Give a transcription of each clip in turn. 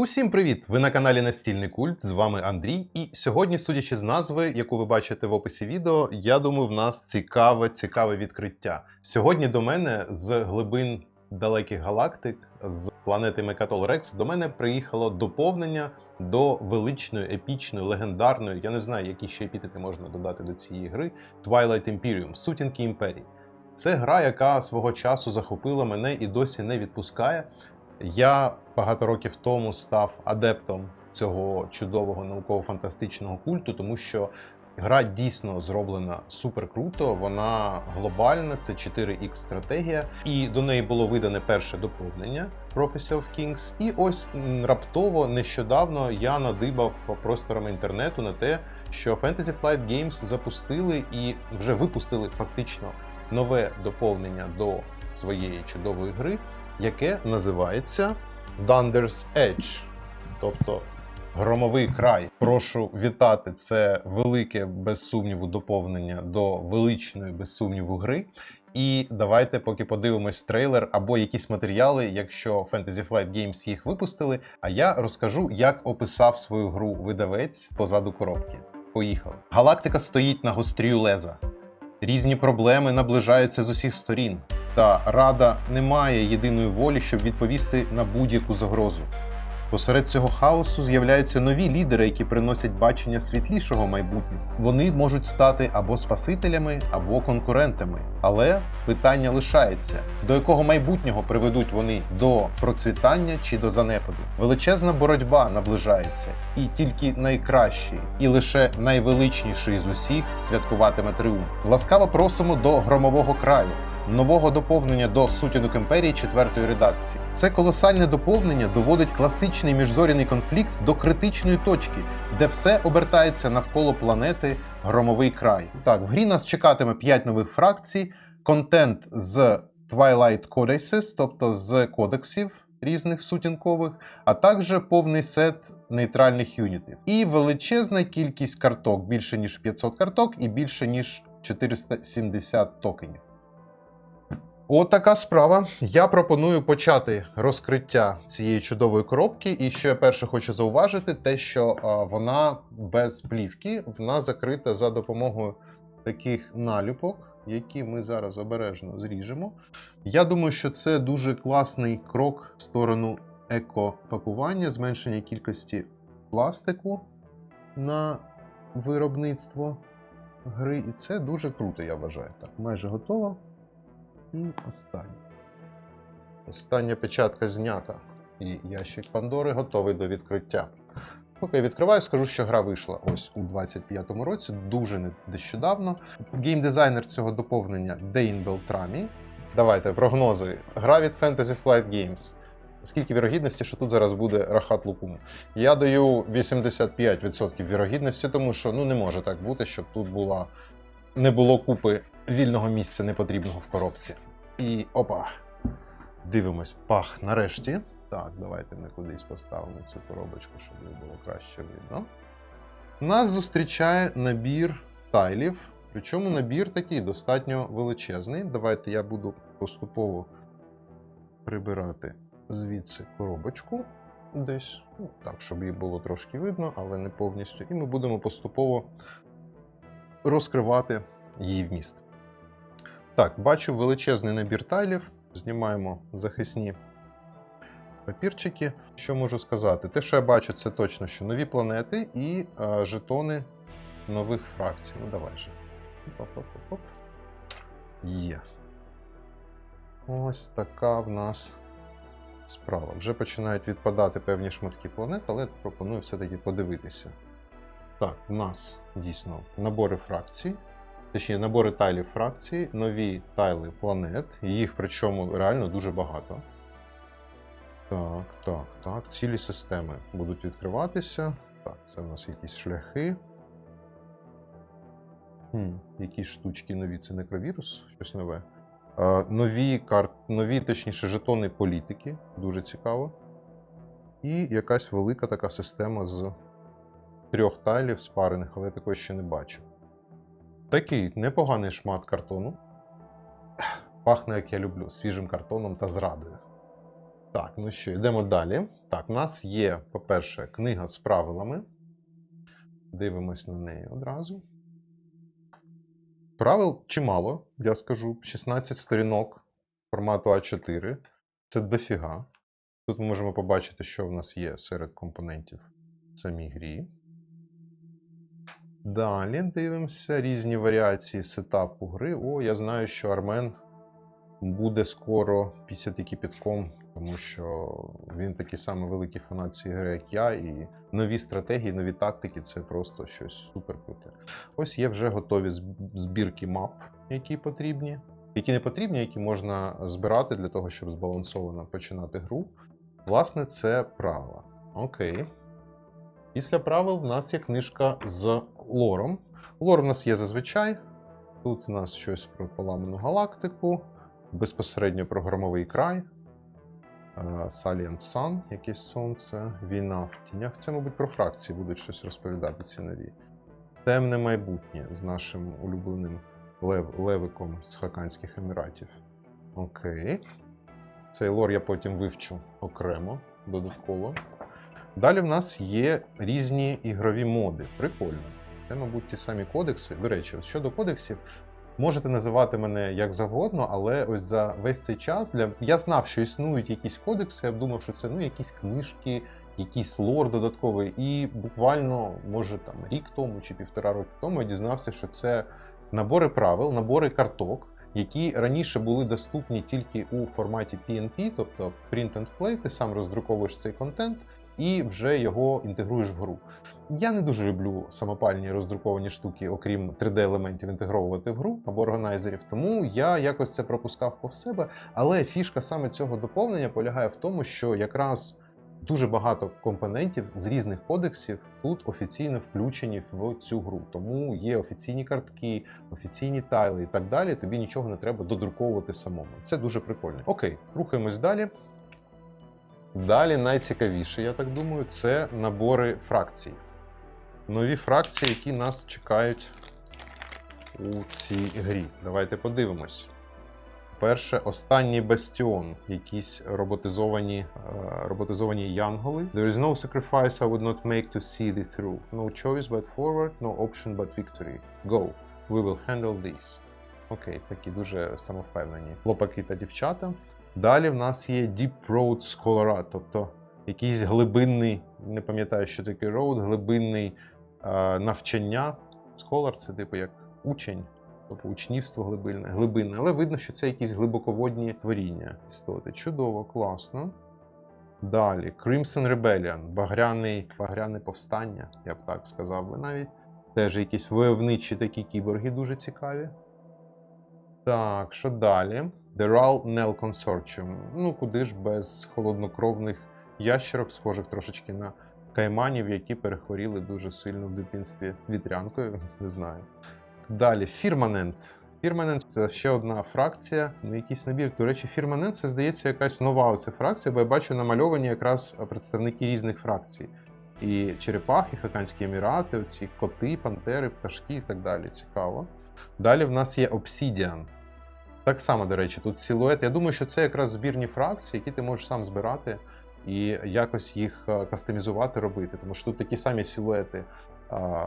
Усім привіт! Ви на каналі Настільний Культ. З вами Андрій. І сьогодні, судячи з назви, яку ви бачите в описі відео, я думаю, в нас цікаве, цікаве відкриття. Сьогодні до мене з глибин далеких галактик, з планети Мекатол Рекс, до мене приїхало доповнення до величної, епічної, легендарної, я не знаю, які ще епітети можна додати до цієї гри Twilight Imperium, Сутінки імперії. Це гра, яка свого часу захопила мене і досі не відпускає. Я багато років тому став адептом цього чудового науково-фантастичного культу, тому що гра дійсно зроблена супер круто. Вона глобальна, це 4X стратегія, і до неї було видане перше доповнення Prophecy of Kings. І ось раптово нещодавно я надибав просторами інтернету на те, що Fantasy Flight Games запустили і вже випустили фактично нове доповнення до своєї чудової гри яке називається Dunder's Edge, тобто громовий край. Прошу вітати це велике, без сумніву, доповнення до величної, без сумніву, гри. І давайте поки подивимось трейлер або якісь матеріали, якщо Fantasy Flight Games їх випустили. А я розкажу, як описав свою гру видавець позаду коробки. Поїхали. Галактика стоїть на гострію леза. Різні проблеми наближаються з усіх сторін. Та Рада не має єдиної волі, щоб відповісти на будь-яку загрозу. Посеред цього хаосу з'являються нові лідери, які приносять бачення світлішого майбутнього. Вони можуть стати або спасителями, або конкурентами. Але питання лишається: до якого майбутнього приведуть вони до процвітання чи до занепаду? Величезна боротьба наближається, і тільки найкращий і лише найвеличніший з усіх святкуватиме тріумф. Ласкаво просимо до громового краю нового доповнення до сутінок імперії четвертої редакції. Це колосальне доповнення доводить класичний міжзоряний конфлікт до критичної точки, де все обертається навколо планети Громовий край. Так, в грі нас чекатиме 5 нових фракцій, контент з Twilight Codices, тобто з кодексів різних сутінкових, а також повний сет нейтральних юнітів. І величезна кількість карток, більше ніж 500 карток і більше ніж 470 токенів. От така справа. Я пропоную почати розкриття цієї чудової коробки. І що я перше хочу зауважити, те, що а, вона без плівки, вона закрита за допомогою таких наліпок, які ми зараз обережно зріжемо. Я думаю, що це дуже класний крок в сторону еко-пакування, зменшення кількості пластику на виробництво гри. І це дуже круто, я вважаю. Так, майже готово. І останнє. Остання печатка знята. І ящик Пандори готовий до відкриття. Поки я відкриваю, скажу, що гра вийшла ось у 25-му році, дуже не- нещодавно. Геймдизайнер цього доповнення Дейн Белтрамі. Давайте прогнози. Гра від Fantasy Flight Games. Скільки вірогідності, що тут зараз буде Рахат Лукум? Я даю 85% вірогідності, тому що ну не може так бути, щоб тут була не було купи вільного місця непотрібного в коробці. І опа. Дивимось, пах, нарешті. Так, давайте ми кудись поставимо цю коробочку, щоб не було краще видно. Нас зустрічає набір тайлів. Причому набір такий достатньо величезний. Давайте я буду поступово прибирати звідси коробочку десь. Ну, так, щоб її було трошки видно, але не повністю. І ми будемо поступово розкривати її вміст. Так, бачу величезний набір тайлів. Знімаємо захисні папірчики. Що можу сказати? Те, що я бачу, це точно що нові планети і е, жетони нових фракцій. Ну, давай же. Є. Ось така в нас справа. Вже починають відпадати певні шматки планет, але пропоную все-таки подивитися. Так, в нас дійсно набори фракцій, точніше, набори тайлів фракцій, нові тайли планет, їх причому реально дуже багато. Так, так, так. Цілі системи будуть відкриватися. Так, це в нас якісь шляхи. Хм, якісь штучки нові, це некровірус, щось нове. Е, нові карт, нові, точніше, жетони політики, дуже цікаво. І якась велика така система з трьох тайлів спарених, але я такого ще не бачив. Такий непоганий шмат картону. Пахне, як я люблю, свіжим картоном та зрадою. Так, ну що, йдемо далі. Так, у нас є, по-перше, книга з правилами. Дивимось на неї одразу. Правил чимало, я скажу. 16 сторінок формату А4. Це дофіга. Тут ми можемо побачити, що в нас є серед компонентів в самій грі. Далі дивимося різні варіації сетапу гри. О, я знаю, що Армен буде скоро після кипятком, тому що він такий самий великий фанат цієї гри, як я, і нові стратегії, нові тактики це просто щось супер круте. Ось є вже готові збірки мап, які потрібні, які не потрібні, які можна збирати для того, щоб збалансовано починати гру. Власне, це правила. Окей. Після правил в нас є книжка з лором. Лор в нас є зазвичай. Тут у нас щось про поламану галактику, безпосередньо про громовий край, е, Salient Sun, якесь сонце, війна в тінях. Це, мабуть, про фракції будуть щось розповідати ці нові. Темне майбутнє з нашим улюбленим Лев, Левиком з Хаканських Еміратів. Окей. Цей лор я потім вивчу окремо, додатково. Далі в нас є різні ігрові моди. Прикольно. Це, мабуть, ті самі кодекси. До речі, щодо кодексів, можете називати мене як завгодно, але ось за весь цей час для... я знав, що існують якісь кодекси, я думав, що це ну, якісь книжки, якийсь лор додатковий. І буквально, може, там рік тому чи півтора року тому я дізнався, що це набори правил, набори карток. Які раніше були доступні тільки у форматі PNP, тобто Print and Play, ти сам роздруковуєш цей контент, і вже його інтегруєш в гру. Я не дуже люблю самопальні роздруковані штуки, окрім 3D-елементів, інтегровувати в гру або органайзерів, тому я якось це пропускав повз себе. Але фішка саме цього доповнення полягає в тому, що якраз дуже багато компонентів з різних кодексів тут офіційно включені в цю гру. Тому є офіційні картки, офіційні тайли і так далі. Тобі нічого не треба додруковувати самому. Це дуже прикольно. Окей, рухаємось далі. Далі найцікавіше, я так думаю, це набори фракцій. Нові фракції, які нас чекають у цій грі. Давайте подивимось. Перше, останній бастіон, якісь роботизовані, е, роботизовані янголи. There is no sacrifice I would not make to see thee through. No choice but forward, no option but victory. Go. We will handle this. Окей, такі дуже самовпевнені хлопаки та дівчата. Далі в нас є Deep Road Scholar, тобто якийсь глибинний, не пам'ятаю, що таке road, глибинний е, навчання. Scholar це типу як учень, тобто учнівство глибинне, глибинне, але видно, що це якісь глибоководні творіння істоти. Чудово, класно. Далі, Crimson Rebellion, багряний, багряне повстання, я б так сказав би навіть. Теж якісь войовничі такі кіборги дуже цікаві. Так, що далі? The RAL Nel Consortium. Ну, куди ж без холоднокровних ящерок, схожих трошечки на кайманів, які перехворіли дуже сильно в дитинстві вітрянкою, не знаю. Далі, Firmament. Firmament це ще одна фракція, ну якийсь набір. До речі, Firmament це здається якась нова оця фракція, бо я бачу намальовані якраз представники різних фракцій. І черепахи, Хаканські Емірати, оці коти, пантери, пташки і так далі. Цікаво. Далі в нас є Obsidian. Так само, до речі, тут силует. Я думаю, що це якраз збірні фракції, які ти можеш сам збирати і якось їх е, кастомізувати, робити. Тому що тут такі самі силуети а,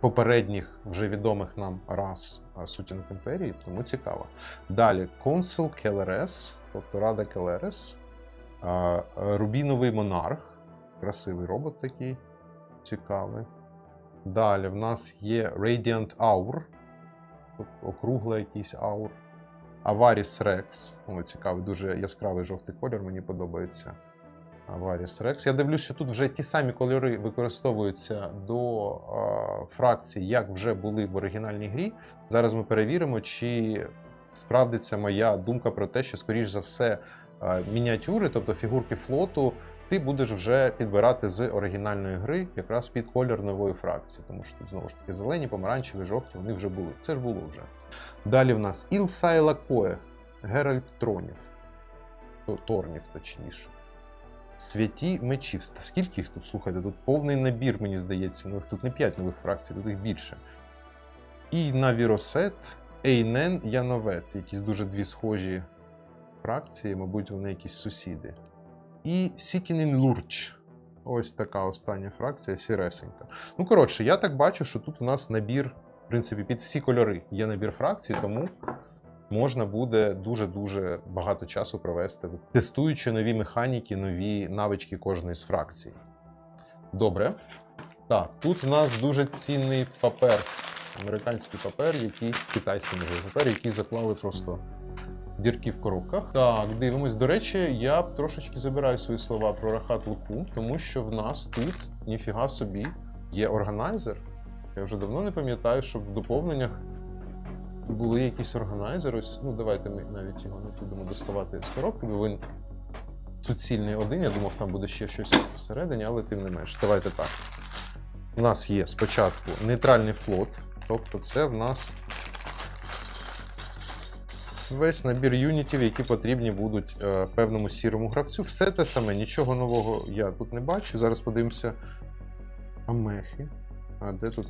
попередніх вже відомих нам рас а, сутінок імперії, тому цікаво. Далі Консул Келерес, тобто Рада Келерес, е, Рубіновий монарх. Красивий робот такий, цікавий. Далі в нас є Radiant Aur, тобто округлий якийсь аур. Rex. О, цікавий, дуже яскравий жовтий колір, мені подобається. Rex. Я дивлюсь, що тут вже ті самі кольори використовуються до е, фракцій, як вже були в оригінальній грі. Зараз ми перевіримо, чи справдиться моя думка про те, що, скоріш за все, е, мініатюри, тобто фігурки флоту, ти будеш вже підбирати з оригінальної гри якраз під колір нової фракції. Тому що тут знову ж таки зелені, помаранчеві, жовті, вони вже були. Це ж було вже. Далі в нас Ілсайла Кое, Геральт Тронів. Торнів, точніше. Святі мечів. Скільки їх тут? Слухайте, тут повний набір, мені здається. Ну, їх тут не 5 нових фракцій, тут їх більше. І Навіросет, Ейнен, Яновет. Якісь дуже дві схожі фракції, мабуть, вони якісь сусіди. і Сікінін Лурч. Ось така остання фракція сіресенька. Ну, коротше, я так бачу, що тут у нас набір, в принципі, під всі кольори є набір фракцій, тому можна буде дуже-дуже багато часу провести, тестуючи нові механіки, нові навички кожної з фракцій. Добре. Так, тут в нас дуже цінний папер. Американський папер, який китайський можливо папер, який заклали просто дірки в коробках. Так, дивимось. До речі, я трошечки забираю свої слова про рахат луку, тому що в нас тут ніфіга собі є органайзер. Я вже давно не пам'ятаю, щоб в доповненнях були якісь органайзери. Ось, ну давайте ми навіть його не будемо доставати з коробки, бо він суцільний один. Я думав, там буде ще щось всередині, але тим не менш. Давайте так. У нас є спочатку нейтральний флот, тобто це в нас весь набір юнітів, які потрібні будуть е, певному сірому гравцю. Все те саме, нічого нового я тут не бачу. Зараз подивимося. А мехи. А де тут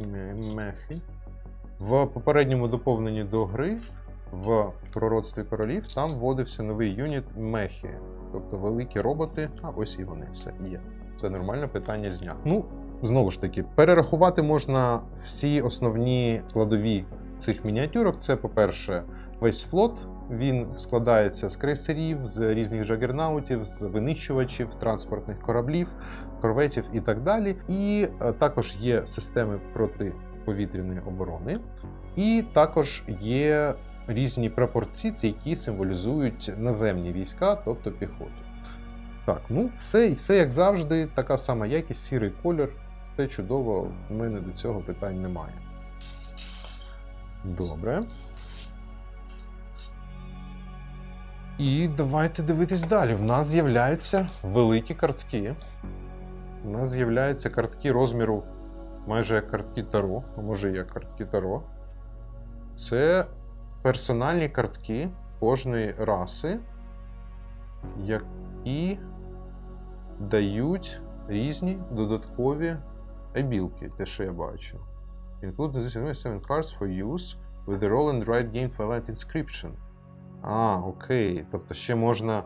мехи? В попередньому доповненні до гри в пророцтві королів там вводився новий юніт мехи. Тобто великі роботи, а ось і вони все є. Це нормальне питання з дня. Ну, знову ж таки, перерахувати можна всі основні складові цих мініатюрок. Це, по-перше, весь флот. Він складається з крейсерів, з різних джагернаутів, з винищувачів, транспортних кораблів, корветів і так далі. І е, також є системи протиповітряної оборони, і також є різні прапорці, які символізують наземні війська, тобто піхоту. Так, ну все, все як завжди, така сама якість, сірий колір, все чудово, в мене до цього питань немає. Добре. І давайте дивитись далі. В нас з'являються великі картки. У нас з'являються картки розміру майже як картки Таро, а може як картки Таро. Це персональні картки кожної раси, які дають різні додаткові ебілки, те, що я бачу. Include this 7 cards for use with the roll and write game Twilight Inscription. А, окей. Тобто ще можна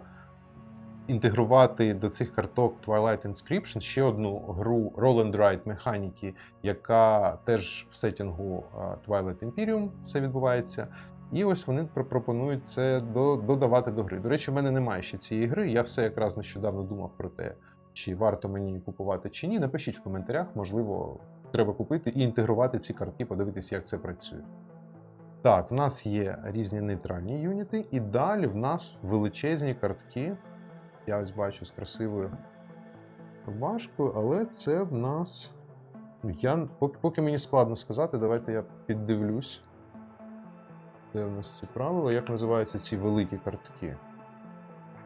інтегрувати до цих карток Twilight Inscription ще одну гру Roll and Write механіки, яка теж в сетінгу Twilight Imperium все відбувається. І ось вони пропонують це до- додавати до гри. До речі, в мене немає ще цієї гри. Я все якраз нещодавно думав про те, чи варто мені купувати чи ні. Напишіть в коментарях, можливо, треба купити і інтегрувати ці картки, подивитися, як це працює. Так, в нас є різні нейтральні юніти, і далі в нас величезні картки. Я ось бачу з красивою рубашкою, але це в нас. Ну, Я, поки, мені складно сказати, давайте я піддивлюсь. Де в нас ці правила? Як називаються ці великі картки?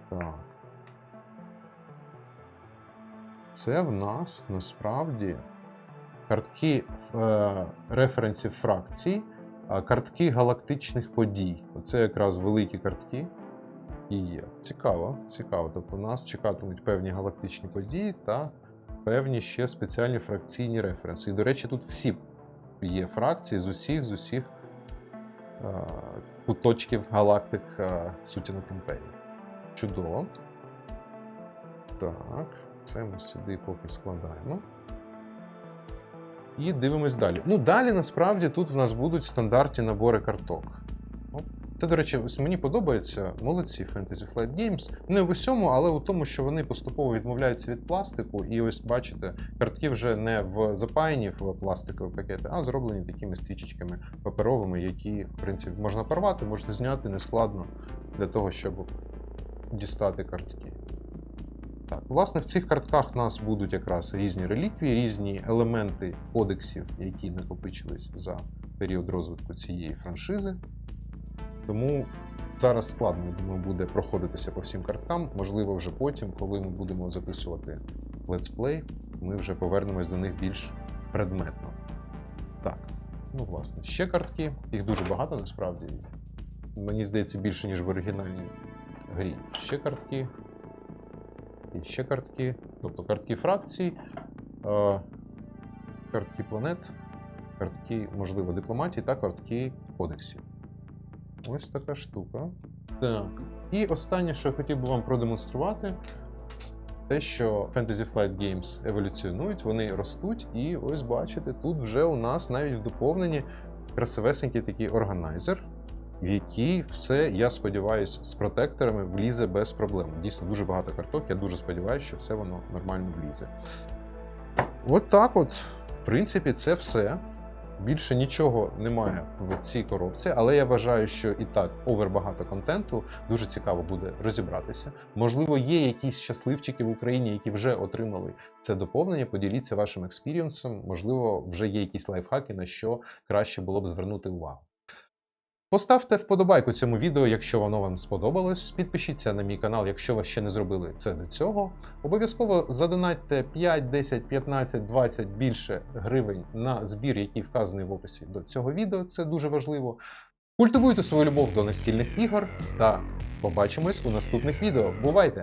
Так. Це в нас насправді картки е, референсів фракцій, картки галактичних подій. Оце якраз великі картки. І є. Цікаво, цікаво. Тобто нас чекатимуть певні галактичні події та певні ще спеціальні фракційні референси. І, до речі, тут всі є фракції з усіх з усіх куточків галактик сутінок імперії. Чудово. Так, це ми сюди поки складаємо. І дивимось далі. Ну, далі насправді тут в нас будуть стандартні набори карток. Це, до речі, ось мені подобається молодці Fantasy Flight Games. Не в усьому, але у тому, що вони поступово відмовляються від пластику. І ось бачите, картки вже не в запаяні в пластикові пакети, а зроблені такими стрічечками паперовими, які, в принципі, можна порвати, можна зняти нескладно для того, щоб дістати картки. Так, власне, в цих картках у нас будуть якраз різні реліквії, різні елементи кодексів, які накопичились за період розвитку цієї франшизи. Тому зараз складно, думаю, буде проходитися по всім карткам. Можливо, вже потім, коли ми будемо записувати летсплей, ми вже повернемось до них більш предметно. Так, ну власне, ще картки. Їх дуже багато насправді. Мені здається, більше, ніж в оригінальній грі. Ще картки. І ще картки. Тобто картки фракцій, е, картки планет, картки, можливо, дипломатії та картки кодексів. Ось така штука. Так. І останнє, що я хотів би вам продемонструвати, те, що Fantasy Flight Games еволюціонують, вони ростуть, і ось бачите, тут вже у нас навіть в доповненні красивесенький такий органайзер, в який все, я сподіваюся, з протекторами влізе без проблем. Дійсно, дуже багато карток. Я дуже сподіваюся, що все воно нормально влізе. От так от, в принципі, це все. Більше нічого немає в цій коробці, але я вважаю, що і так овер багато контенту. Дуже цікаво буде розібратися. Можливо, є якісь щасливчики в Україні, які вже отримали це доповнення. Поділіться вашим експірієнсом. Можливо, вже є якісь лайфхаки, на що краще було б звернути увагу. Поставте вподобайку цьому відео, якщо воно вам сподобалось. Підпишіться на мій канал, якщо ви ще не зробили це до цього. Обов'язково задонатьте 5, 10, 15, 20 більше гривень на збір, який вказаний в описі до цього відео. Це дуже важливо. Культивуйте свою любов до настільних ігор та побачимось у наступних відео. Бувайте!